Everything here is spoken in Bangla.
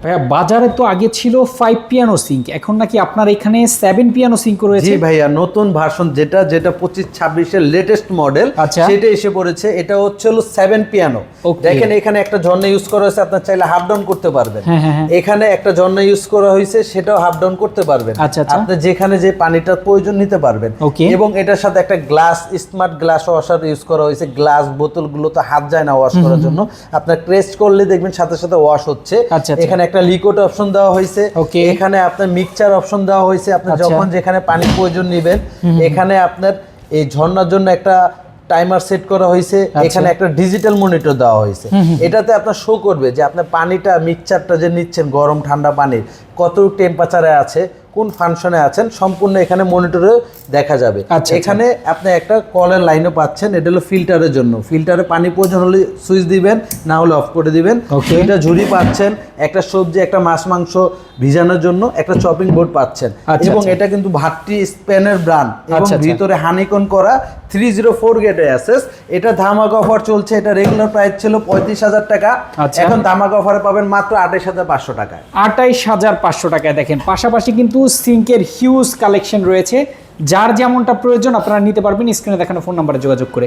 ভাইয়া বাজারে তো আগে ছিল ফাইভ পিয়ানো সিঙ্ক এখন নাকি আপনার এখানে সেভেন পিয়ানো সিঙ্ক রয়েছে জি ভাইয়া নতুন ভার্সন যেটা যেটা পঁচিশ ছাব্বিশের লেটেস্ট মডেল আচ্ছা। সেটা এসে পড়েছে এটা হচ্ছে হলো সেভেন পিয়ানো দেখেন এখানে একটা ঝর্ণা ইউজ করা হয়েছে আপনার চাইলে হাফ ডাউন করতে পারবেন হ্যাঁ, হ্যাঁ, হ্যাঁ। এখানে একটা ঝর্ণা ইউজ করা হয়েছে সেটাও হাফ ডাউন করতে পারবেন আচ্ছা, আচ্ছা। আপনি যেখানে যে পানিটার প্রয়োজন নিতে পারবেন. এবং এটার সাথে একটা glass smart glass washer use করা হয়েছে গ্লাস বোতলগুলো তো হাত যায় না ওয়াশ করার জন্য আপনার ক্রেস্ট করলে দেখবেন সাথে সাথে ওয়াশ হচ্ছে। এখানে একটা লিকুইড অপশন দেওয়া হয়েছে. এখানে আপনার মিক্সচার অপশন দেওয়া হয়েছে আপনি আচ্ছা। যখন যেখানে পানি প্রয়োজন নেবেন এখানে আপনার এই ঝর্ণার জন্য একটা টাইমার সেট করা হয়েছে আচ্ছা। এখানে একটা ডিজিটাল মনিটর দেওয়া হয়েছে এটাতে আপনার শো করবে যে আপনার পানিটা মিক্সচারটা যে নিচ্ছেন গরম ঠান্ডা পানির কত টেম্পারেচারে আছে কোন ফাংশনে আছেন সম্পূর্ণ এখানে মনিটরে দেখা যাবে আচ্ছা। এখানে আপনি একটা কলের লাইনও পাচ্ছেন এটা হলো ফিল্টারের জন্য ফিল্টারে পানি প্রয়োজন হলে সুইচ দিবেন না হলে অফ করে দিবেন. দুইটা ঝুড়ি পাচ্ছেন একটা সবজি একটা মাছ মাংস ভিজানোর জন্য একটা চপিং বোর্ড পাচ্ছেন আচ্ছা, এবং আচ্ছা। এটা কিন্তু ভাট্টি স্পেনের ব্রান্ড এবং আচ্ছা, আচ্ছা। ভিতরে হানিকন করা থ্রি জিরো ফোর গেটে অ্যাসেস এটা ধামাকা অফার চলছে এটা রেগুলার প্রাইস ছিল পঁয়ত্রিশ হাজার টাকা আচ্ছা। এখন ধামাকা অফারে পাবেন মাত্র আঠাশ হাজার পাঁচশো টাকায় আটাইশ হাজার পাঁচশো টাকায় দেখেন পাশাপাশি কিন্তু সিঙ্কের হিউজ কালেকশন রয়েছে। যার যেমনটা প্রয়োজন, আপনারা নিতে পারবেন। স্ক্রিনে দেখানো ফোন নাম্বারে যোগাযোগ করে।